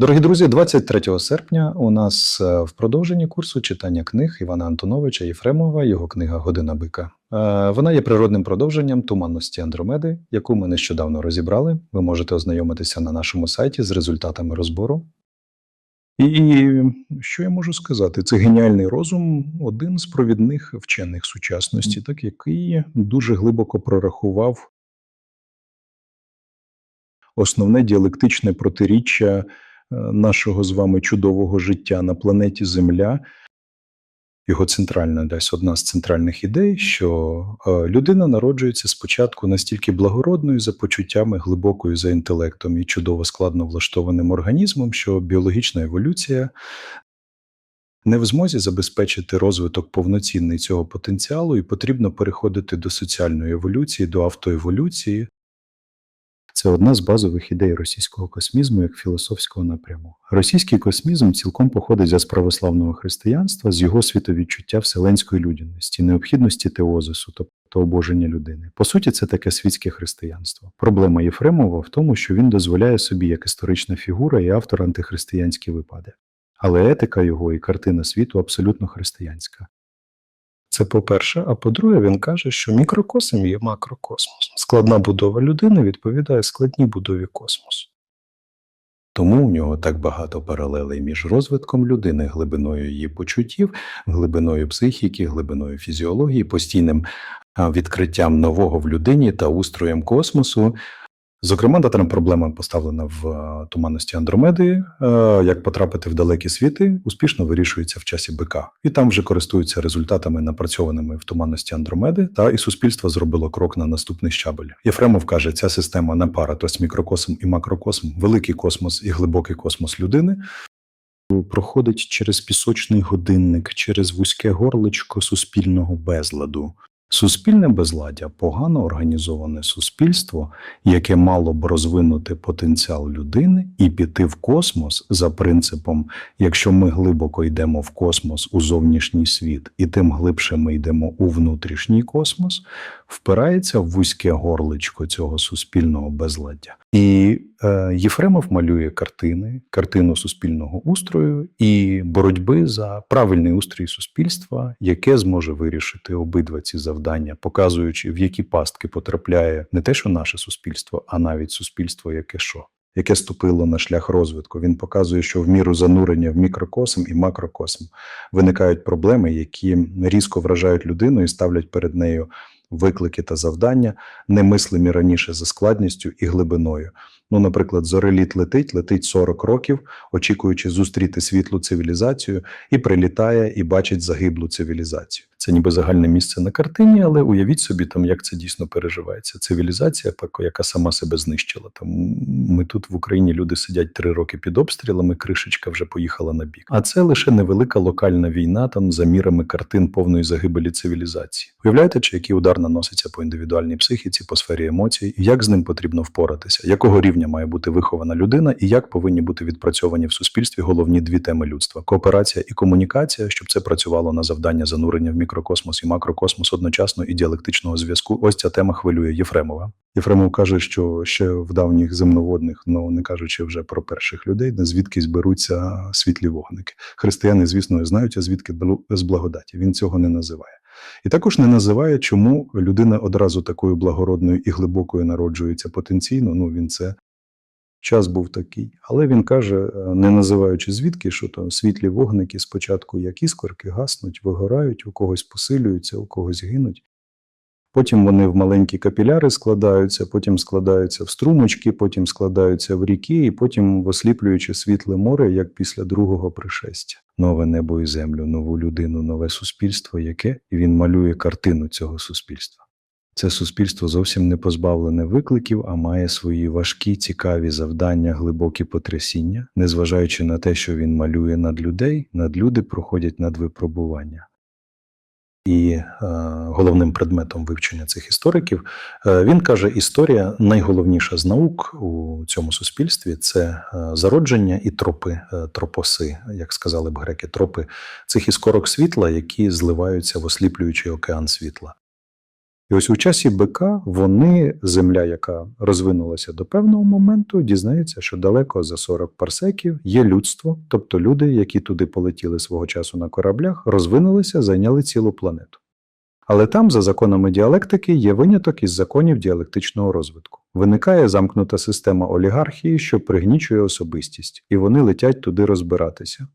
Дорогі друзі, 23 серпня у нас е, в продовженні курсу читання книг Івана Антоновича Єфремова, його книга Година бика. Е, Вона є природним продовженням туманності Андромеди, яку ми нещодавно розібрали. Ви можете ознайомитися на нашому сайті з результатами розбору. І що я можу сказати? Це геніальний розум, один з провідних вчених сучасності, так який дуже глибоко прорахував основне діалектичне протиріччя нашого з вами чудового життя на планеті Земля. Його центральна десь одна з центральних ідей, що е, людина народжується спочатку настільки благородною за почуттями, глибокою за інтелектом і чудово складно влаштованим організмом, що біологічна еволюція не в змозі забезпечити розвиток повноцінний цього потенціалу, і потрібно переходити до соціальної еволюції, до автоеволюції. Це одна з базових ідей російського космізму як філософського напряму. Російський космізм цілком походить з православного християнства, з його світовідчуття вселенської людяності, необхідності теозису, тобто обоження людини. По суті, це таке світське християнство. Проблема Єфремова в тому, що він дозволяє собі як історична фігура і автор антихристиянські випади. Але етика його і картина світу абсолютно християнська. Це по-перше, а по-друге, він каже, що мікрокосм є макрокосмос. Складна будова людини відповідає складній будові космосу. Тому у нього так багато паралелей між розвитком людини, глибиною її почуттів, глибиною психіки, глибиною фізіології, постійним відкриттям нового в людині та устроєм космосу. Зокрема, датана проблема поставлена в е, туманності Андромеди, е, як потрапити в далекі світи, успішно вирішується в часі бика, і там вже користуються результатами, напрацьованими в туманності Андромеди, та і суспільство зробило крок на наступний щабель. Єфремов каже, ця система не пара, тобто мікрокосм і макрокосм, великий космос і глибокий космос людини. Проходить через пісочний годинник, через вузьке горличко суспільного безладу. Суспільне безладдя погано організоване суспільство, яке мало б розвинути потенціал людини і піти в космос за принципом: якщо ми глибоко йдемо в космос у зовнішній світ, і тим глибше ми йдемо у внутрішній космос, впирається в вузьке горличко цього суспільного безладдя. І Єфремов малює картини, картину суспільного устрою і боротьби за правильний устрій суспільства, яке зможе вирішити обидва ці завдання, показуючи, в які пастки потрапляє не те, що наше суспільство, а навіть суспільство, яке що. Яке ступило на шлях розвитку, він показує, що в міру занурення в мікрокосм і макрокосм виникають проблеми, які різко вражають людину і ставлять перед нею виклики та завдання, немислимі раніше за складністю і глибиною. Ну, наприклад, зореліт летить, летить 40 років, очікуючи зустріти світлу цивілізацію, і прилітає і бачить загиблу цивілізацію. Це ніби загальне місце на картині, але уявіть собі, там як це дійсно переживається. Цивілізація, яка сама себе знищила. Там ми тут в Україні люди сидять три роки під обстрілами, кришечка вже поїхала на бік. А це лише невелика локальна війна, там за мірами картин повної загибелі цивілізації. Уявляєте, чи який удар наноситься по індивідуальній психіці, по сфері емоцій, і як з ним потрібно впоратися, якого рівня має бути вихована людина, і як повинні бути відпрацьовані в суспільстві головні дві теми людства: кооперація і комунікація, щоб це працювало на завдання занурення в мікрокосмос і макрокосмос одночасно і діалектичного зв'язку. Ось ця тема хвилює Єфремова. Єфремов каже, що ще в давніх земноводних, ну не кажучи вже про перших людей, де звідки зберуться світлі вогники. Християни, звісно, знають, а звідки з благодаті. Він цього не називає. І також не називає, чому людина одразу такою благородною і глибокою народжується потенційно. Ну він це час був такий. Але він каже, не називаючи звідки, що то світлі вогники спочатку, як іскорки, гаснуть, вигорають, у когось посилюються, у когось гинуть. Потім вони в маленькі капіляри складаються, потім складаються в струмочки, потім складаються в ріки, і потім в осліплюючи світле море, як після другого пришестя. Нове небо і землю, нову людину, нове суспільство, яке і він малює картину цього суспільства. Це суспільство зовсім не позбавлене викликів, а має свої важкі, цікаві завдання, глибокі потрясіння, незважаючи на те, що він малює над людей, надлюди проходять надвипробування. І е, головним предметом вивчення цих істориків е, він каже: історія найголовніша з наук у цьому суспільстві це е, зародження і тропи, тропоси, як сказали б греки, тропи цих іскорок світла, які зливаються в осліплюючий океан світла. І ось у часі БК вони, земля, яка розвинулася до певного моменту, дізнається, що далеко за 40 парсеків є людство, тобто люди, які туди полетіли свого часу на кораблях, розвинулися, зайняли цілу планету. Але там, за законами діалектики, є виняток із законів діалектичного розвитку. Виникає замкнута система олігархії, що пригнічує особистість, і вони летять туди розбиратися.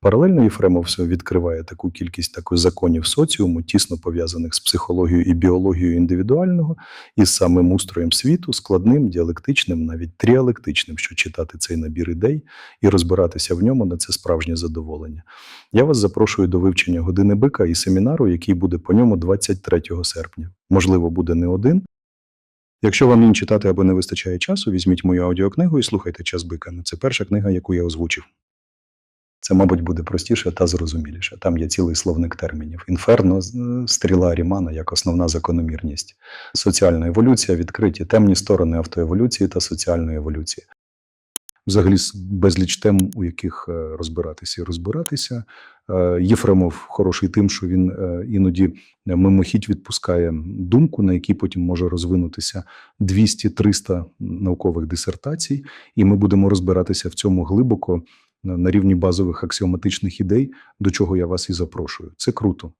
Паралельно Єфремов відкриває таку кількість таких законів соціуму, тісно пов'язаних з психологією і біологією індивідуального, і з самим устроєм світу, складним, діалектичним, навіть тріалектичним, що читати цей набір ідей і розбиратися в ньому на це справжнє задоволення. Я вас запрошую до вивчення години бика і семінару, який буде по ньому 23 серпня. Можливо, буде не один. Якщо вам лінь читати або не вистачає часу, візьміть мою аудіокнигу і слухайте час бика. Це перша книга, яку я озвучив. Це, мабуть, буде простіше та зрозуміліше. Там є цілий словник термінів: інферно, стріла Рімана як основна закономірність, соціальна еволюція, відкриті темні сторони автоеволюції та соціальної еволюції. Взагалі, безліч тем, у яких е, розбиратися і розбиратися. Е, Єфремов хороший тим, що він е, іноді мимохідь відпускає думку, на якій потім може розвинутися 200-300 наукових дисертацій, і ми будемо розбиратися в цьому глибоко на рівні базових аксіоматичних ідей, до чого я вас і запрошую. Це круто.